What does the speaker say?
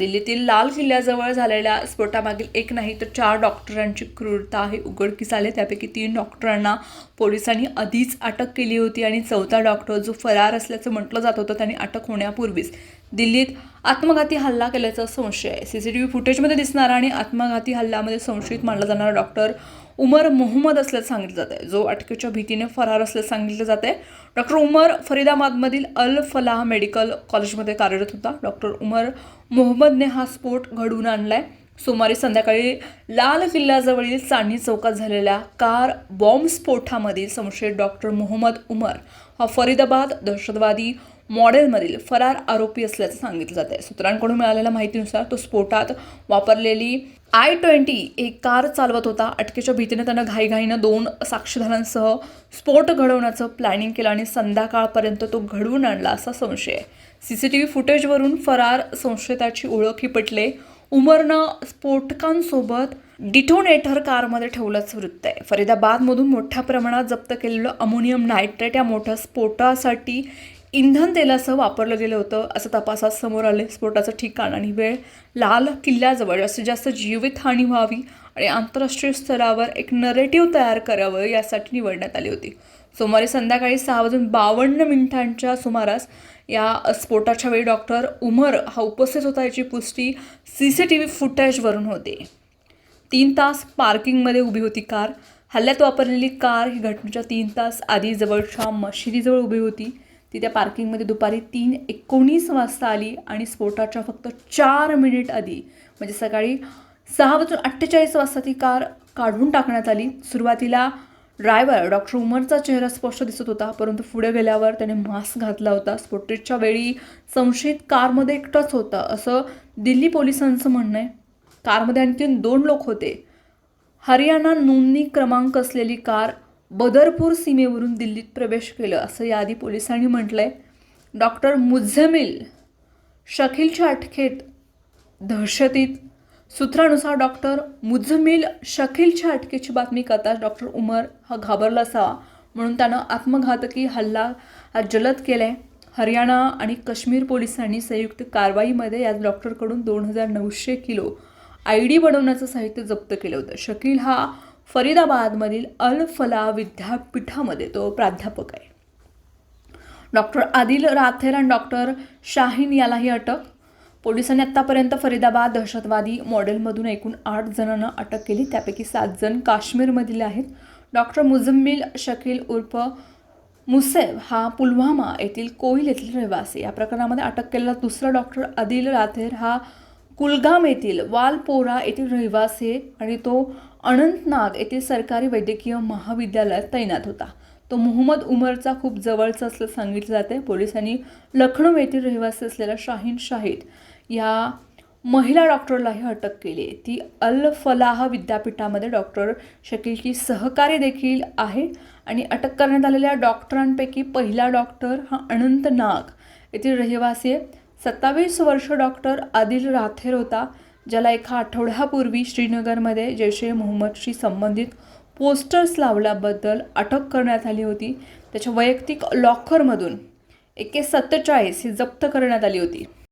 दिल्लीतील लाल किल्ल्याजवळ झालेल्या स्फोटामागील एक नाही तर चार डॉक्टरांची क्रूरता हे उघडकीस आले. त्यापैकी तीन डॉक्टरांना पोलिसांनी आधीच अटक केली होती आणि चौथा डॉक्टर जो फरार असल्याचं म्हटलं जात होतं त्यांनी अटक होण्यापूर्वीच दिल्लीत आत्मघाती हल्ला केल्याचा संशय आहे. सी सी टी व्ही फुटेजमध्ये दिसणारा आणि आत्मघाती हल्ल्यामध्ये संशयित मानला जाणारा डॉक्टर उमर मोहम्मद असल्याचं सांगितलं जात आहे जो अटकेच्या भीतीने फरार असल्याचं सांगितलं जात आहे डॉक्टर उमर फरीदाबादमधील अल फलाह मेडिकल कॉलेजमध्ये कार्यरत होता. डॉक्टर उमर मोहम्मदने हा स्फोट घडवून आणला आहे सोमवारी संध्याकाळी लाल किल्ल्याजवळील चांदणी चौकात झालेल्या कार बॉम्बस्फोटामधील संशयित डॉक्टर मोहम्मद उमर हा फरीदाबाद दहशतवादी मॉडेलमधील फरार आरोपी असल्याचं सांगितलं जात आहे सूत्रांकडून मिळालेल्या माहितीनुसार तो स्फोटात वापरलेली आय ट्वेंटी एक कार चालवत होता. अटकेच्या भीतीने त्यानं घाईघाईनं दोन साक्षीदारांसह स्फोट घडवण्याचं प्लॅनिंग केलं आणि संध्याकाळपर्यंत तो घडवून आणला असा संशय. आहे सी सी टी व्ही फुटेजवरून फरार संशयिताची ओळखही पटले उमरनं स्फोटकांसोबत डिटोनेटर कारमध्ये ठेवल्याचं वृत्त आहे. फरीदाबादमधून मोठ्या प्रमाणात जप्त केलेलं अमोनियम नायट्रेट या मोठ्या स्फोटासाठी इंधन तेलासह वापरलं गेलं होतं असं तपासात समोर आले स्फोटाचं ठिकाण. आणि वेळ लाल किल्ल्याजवळ जास्तीत जास्त जीवितहानी व्हावी आणि आंतरराष्ट्रीय स्तरावर एक नरेटिव्ह तयार करावं यासाठी निवडण्यात आली होती. सोमवारी संध्याकाळी सहा वाजून बावन्न मिनिटांच्या सुमारास या स्फोटाच्या वेळी डॉक्टर उमर हा उपस्थित होता याची पुष्टी सी सी टी व्ही फुटेजवरून होते. तीन तास पार्किंगमध्ये उभी होती कार. हल्ल्यात वापरलेली कार ही घटनेच्या तीन तास आधी जवळच्या मशिदीजवळ उभी होती. ती त्या पार्किंगमध्ये दुपारी तीन एकोणीस वाजता आली आणि स्फोटाच्या फक्त चार मिनिट आधी म्हणजे सकाळी सहा वाजून अठ्ठेचाळीस वाजता ती कार काढून टाकण्यात आली. सुरुवातीला ड्रायव्हर डॉक्टर उमरचा चेहरा स्पष्ट दिसत होता परंतु पुढे गेल्यावर त्याने मास्क घातला होता. स्फोटेच्या वेळी संशयित कारमध्ये एकटाच होता असं दिल्ली पोलिसांचं म्हणणं आहे. कारमध्ये आणखीन दोन लोक होते. हरियाणा नोंदणी क्रमांक असलेली कार बदरपूर सीमेवरून दिल्लीत प्रवेश केलं असं याआधी पोलिसांनी म्हटलं आहे डॉक्टर मुझमिल शकीलच्या अटकेत दहशतीत. सूत्रानुसार डॉक्टर मुझमिल शकीलच्या अटकेची बातमी करताच डॉक्टर उमर हा घाबरला असावा म्हणून त्यानं आत्मघातकी हल्ला हा जलद केला आहे हरियाणा आणि काश्मीर पोलिसांनी संयुक्त कारवाईमध्ये या डॉक्टरकडून दोन हजार नऊशे किलो आय डी बनवण्याचं साहित्य जप्त केलं होतं. शकील हा फरीदाबादमधील अल फला विद्यापीठामध्ये तो प्राध्यापक आहे. डॉक्टर आदिल राथेर आणि डॉक्टर शाहीन यालाही अटक. पोलिसांनी आत्तापर्यंत फरीदाबाद दहशतवादी मॉडेलमधून एकूण आठ जणांना अटक केली. त्यापैकी सात जण काश्मीरमधील आहेत. डॉक्टर मुझम्मिल शकील उर्फ मुसेब हा पुलवामा येथील कोईल येथील रहिवासी या प्रकरणामध्ये अटक केलेला दुसरा डॉक्टर आदिल राथेर हा कुलगाम येथील वालपोरा येथील रहिवासी आणि तो अनंतनाग येथील सरकारी वैद्यकीय महाविद्यालयात तैनात होता. तो मोहम्मद उमरचा खूप जवळचा असलं सांगितलं जाते. पोलिसांनी लखनौ येथील रहिवासी असलेल्या शाहीन शाहीद या महिला डॉक्टरलाही अटक केली. आहे ती अल फलाह विद्यापीठामध्ये डॉक्टर शकीलची सहकारी देखील आहे आणि अटक करण्यात आलेल्या डॉक्टरांपैकी पहिला डॉक्टर हा अनंत नाग येथील रहिवासी आहे. सत्तावीस वर्ष डॉक्टर आदिल राथेर होता ज्याला एका आठवड्यापूर्वी श्रीनगरमध्ये जैश ए मोहम्मदशी संबंधित पोस्टर्स लावल्याबद्दल अटक करण्यात आली होती. त्याच्या वैयक्तिक लॉकरमधून एके सत्तेचाळीस ही जप्त करण्यात आली होती.